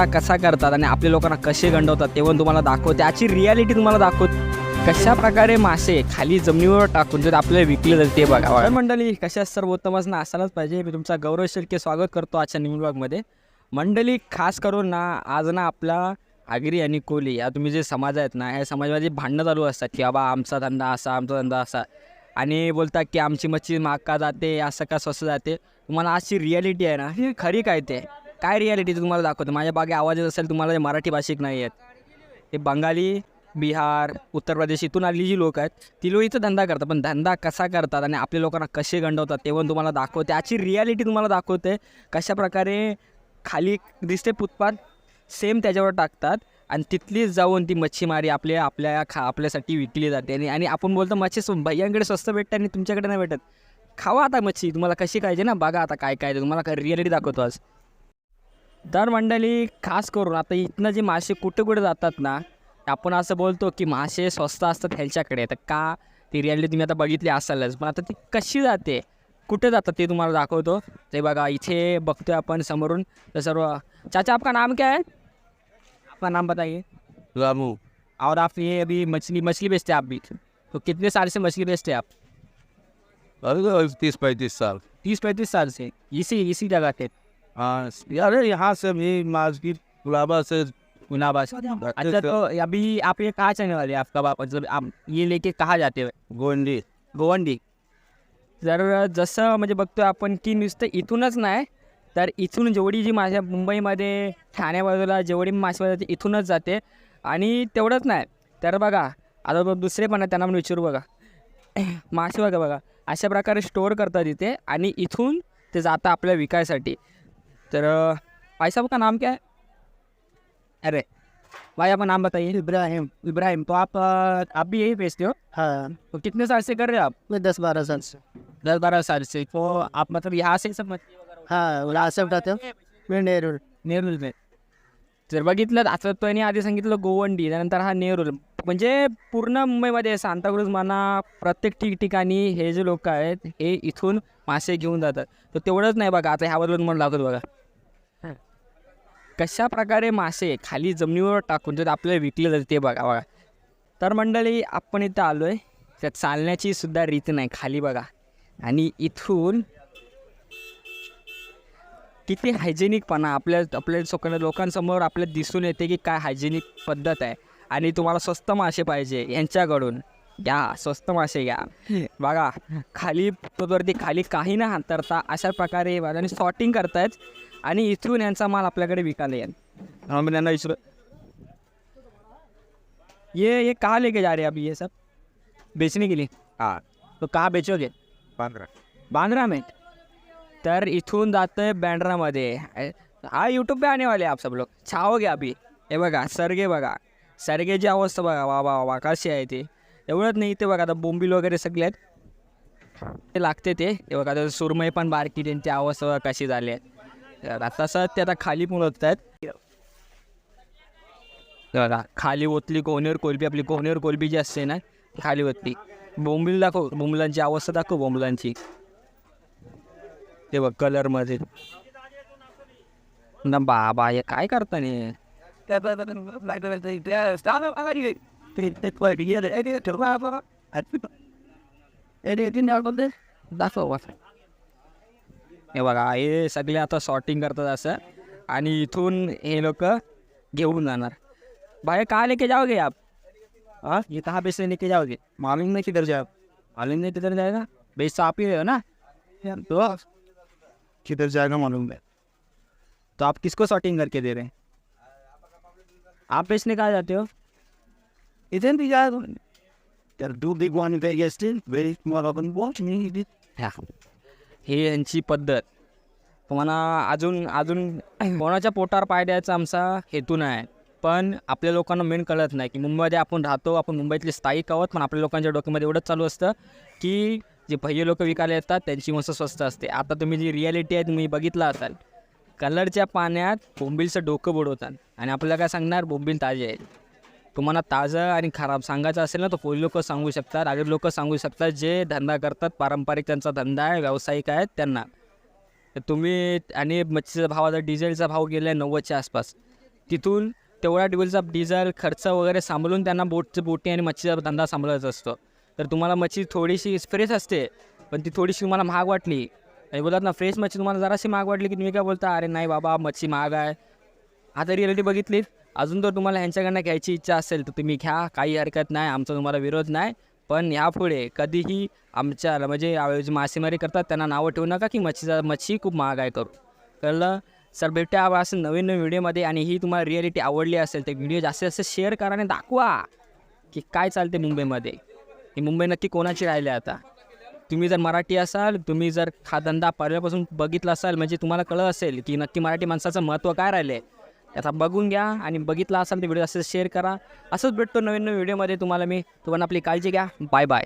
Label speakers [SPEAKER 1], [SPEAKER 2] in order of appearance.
[SPEAKER 1] धंदा कसा करतात आणि आपल्या लोकांना कसे गंडवतात ते पण तुम्हाला दाखव त्याची रियालिटी तुम्हाला दाखवत कशा प्रकारे मासे खाली जमिनीवर टाकून जर आपल्याला विकले जाते ते बघा. मंडळी कशा सर्वोत्तमच ना असायलाच पाहिजे. मी तुमचा गौरव शेळके स्वागत करतो आजच्या निवड ब्लॉगमध्ये. मंडळी खास करून ना आज ना आपला आगरी आणि कोली या तुम्ही जे समाज आहेत ना या समाजामध्ये भांडणं चालू असतात की बाबा आमचा धंदा असा आमचा धंदा असा. आणि बोलतात की आमची मच्छी महाग का जाते असं का स्वस्त जाते. तुम्हाला आजची रियालिटी आहे ना ही खरी काय ते? काय रियालिटी तुम्हाला दाखवतो? माझ्या बागे आवाजच असेल तुम्हाला जे मराठी भाषिक नाही आहेत. हे बंगाली बिहार उत्तर प्रदेश इथून आलेली जी लोक आहेत ती लोक इथं धंदा करतात. पण धंदा कसा करतात आणि आपल्या लोकांना कसे गंडवतात ते पण तुम्हाला दाखवते याची रियालिटी तुम्हाला दाखवते कशा प्रकारे खाली दिसते फुटपाथ सेम त्याच्यावर टाकतात आणि तिथलीच जाऊन ती मच्छीमारी आपल्या आपल्या खा आपल्यासाठी विकली जाते. आणि आणि आपण बोलतो मच्छी भैयांकडे स्वस्त भेटते आणि तुमच्याकडे नाही भेटत. खावा आता मच्छी तुम्हाला कशी खायची ना? बघा आता काय काय तुम्हाला काय रियालिटी दाखवतो आज. तर मंडळी खास करून आता इथनं जे मासे कुठे कुठे जातात ना आपण असं बोलतो की मासे स्वस्त असतात ह्यांच्याकडे. तर का ती रियालिटी तुम्ही आता बघितली असालच. पण आता ती कशी जाते? कुठे जातात ते तुम्हाला दाखवतो. ते बघा इथे बघतोय आपण समोरून. तर सर्व चाचा आपका नाम क्या है? आपका नाम बताइए.
[SPEAKER 2] रामू.
[SPEAKER 1] और आप ये अभी मछली मछली बेचते आप भी? तो कितने साल से मछली बेचते आप?
[SPEAKER 2] अरे तीस पैंतीस साल.
[SPEAKER 1] तीस पैंतीस साल से. इसी इसी जगह पे
[SPEAKER 2] हाँ यार यहाँ से भी मार्केट गुलाबा से
[SPEAKER 1] गुनाबाद अच्छा तो अभी आप ये कहाँ जाने वाले हैं? आपका वापस मतलब आप ये लेके कहाँ जाते हो
[SPEAKER 2] गोंडी
[SPEAKER 1] गोवंडी। जर जसं म्हणजे बघतोय आपण की नुसतं इथूनच नाही तर इथून जेवढी जी माझ्या मुंबईमध्ये ठाण्या बाजूला जेवढी मासे जाते इथूनच जाते. आणि तेवढंच नाही. तर बघा आता दुसरे पण आहे त्यांना पण विचारू बघा. मासे बघा बघा. अशा प्रकारे स्टोअर करतात इथे आणि इथून ते जातं आपल्या विकायसाठी. तर भाई साहब का नाम क्या है? अरे भाई आपका नाम बताइए।
[SPEAKER 3] इब्राहिम।
[SPEAKER 1] इब्राहिम तो आप आप भी यही बेचते हो?
[SPEAKER 3] हाँ।
[SPEAKER 1] तो कितने साल से कर रहे हो आप?
[SPEAKER 3] मैं दस बारह साल से।
[SPEAKER 1] दस बारह साल से। तो आप मतलब यहाँ से सब मछली वगैरह
[SPEAKER 3] हाँ? से उठाते हो। मैं। नेहरू।
[SPEAKER 1] नेरूल में। जर बघितलं आता तो याने आधी सांगितलं गोवंडी त्यानंतर हा नेरूल म्हणजे पूर्ण मुंबईमध्ये सांताक्रूज म्हणा प्रत्येक ठिकठिकाणी हे जे लोक आहेत हे इथून मासे घेऊन जातात. तर तेवढंच नाही बघा आता ह्याबद्दल म्हणून लागत बघा. कशा प्रकारे मासे खाली जमिनीवर टाकून जर आपल्याला विकले जाते ते बघा बघा. तर मंडळी आपण इथं आलो आहे त्या चालण्याची सुद्धा रीत नाही खाली बघा. आणि इथून किती हायजेनिकपणा आपल्या आपल्या सोकण्या लोकांसमोर आपल्याला दिसून येते की काय हायजेनिक पद्धत आहे. आणि तुम्हाला स्वस्त मासे पाहिजे यांच्याकडून. घ्या स्वस्त मासे घ्या. बघा खाली वरती खाली काही ना हातरता अशा प्रकारे आणि सॉर्टिंग करतायत. आणि इथून यांचा माल आपल्याकडे विकायला येईल. मी त्यांना ये ये कहाँ लेके जा रहे हैं अभी ये सब? बेचने के लिए?
[SPEAKER 2] हाँ.
[SPEAKER 1] तो कहाँ बेचोगे?
[SPEAKER 2] पंद्रह
[SPEAKER 1] बांद्रा में? तर इथून जातं आहे बँड्रामध्ये हा यूट्यूब पे आने वाले आप सब लोग. छाओगे अभी. हे बघा सरगे बघा. सरगेची अवस्था बघा. वा वा वा कशी आहे ते. एवढंच नाही ते बघा आता बोंबील वगैरे सगळे आहेत. ते लागते ते. बघा आता सुरमई पण बारकी त्यांची अवस्था कशी झाली आहे. तसं ते आता खाली मुलत आहेत खाली ओतली कोहनेर कोलबी आपली कोहनेर कोलबी जी असते ना खाली ओतली. बोंबिल दाखव बोंबलांची अवस्था दाखव बोंबलांची. ते बघ कलरमध्ये ना बाबा हे काय करता ने दाखव हे बघा, हे सगळे आता शॉर्टिंग करतात असं. आणि इथून हे लोक घेऊन जाणार. भाई कहाँ लेके जाओगे आप? हाँ? ये कहाँ बेचने लेके जाओगे मालूम नहीं किधर जाओ मालूम नहीं किधर जाएगा बेच तो आप ही हो ना तो
[SPEAKER 2] किधर जाएगा मालूम है
[SPEAKER 1] तो आप किसको शॉर्टिंग करके दे रहे हैं? आप बेचने कहाँ जाते हो?
[SPEAKER 2] इधर भी जाएगा यार दो
[SPEAKER 1] हे यांची पद्धत. तुम्हाला अजून अजून कोणाच्या पोटावर पाय द्यायचा आमचा हेतू नाही. पण आपल्या लोकांना मेन कळत नाही की मुंबईमध्ये आपण राहतो आपण मुंबईतले स्थायिक आहोत पण आपल्या लोकांच्या डोक्यामध्ये एवढंच चालू असतं की जे भैय लोक विकायला येतात त्यांची मस्त स्वस्त असते. आता तुम्ही जी रियालिटी आहे तुम्ही बघितला असाल कलरच्या पाण्यात बोंबिलचं डोकं बुडवतात. आणि आपल्याला काय सांगणार? बोंबील ताजे आहेत. तुम्हाला ताजं आणि खराब सांगायचं असेल ना तर पोली लोक सांगू शकतात. आगरी लोक सांगू शकतात जे धंदा करतात पारंपरिक त्यांचा धंदा आहे व्यावसायिक आहेत त्यांना. तर तुम्ही आणि मच्छीचा भाव आता डिझेलचा भाव गेला आहे नव्वदच्या आसपास. तिथून तेवढा डिझेलचा डिझेल खर्च वगैरे सांभाळून त्यांना बोटचं बोटी आणि मच्छीचा धंदा सांभाळायचा असतो. तर तुम्हाला मच्छी थोडीशी फ्रेश असते पण ती थोडीशी तुम्हाला महाग वाटली. आणि बोलतात ना फ्रेश मच्छी तुम्हाला जराशी महाग वाटली की तुम्ही काय बोलता? अरे नाही बाबा मच्छी महाग आहे. आता रियालिटी बघितलीत? अजून जर तुम्हाला यांच्याकडनं घ्यायची इच्छा असेल तर तुम्ही घ्या. काही हरकत नाही आमचा तुम्हाला विरोध नाही. पण यापुढे कधीही आमच्या म्हणजे जे मासेमारी करतात त्यांना नावं ठेवू नका की मच्छीचा मच्छी खूप महाग आहे करू. कळलं? सर भेटूया आपण असं नवीन नवीन व्हिडिओमध्ये. आणि ही तुम्हाला रिॲलिटी आवडली असेल तर व्हिडिओ जास्तीत जास्त शेअर करा आणि दाखवा की काय चालते मुंबईमध्ये. ही मुंबई नक्की कोणाची राहिली आता? तुम्ही जर मराठी असाल तुम्ही जर हा धंदा पहिल्यापासून बघितला असाल म्हणजे तुम्हाला कळत असेल की नक्की मराठी माणसाचं महत्त्व काय राहिलं आहे याचा बघून घ्या आणि बघितला असाल तर व्हिडिओ असं शेअर करा. असंच भेटतो नवीन नवीन व्हिडिओमध्ये तुम्हाला मी. तुम्हाला आपली काळजी घ्या. Bye bye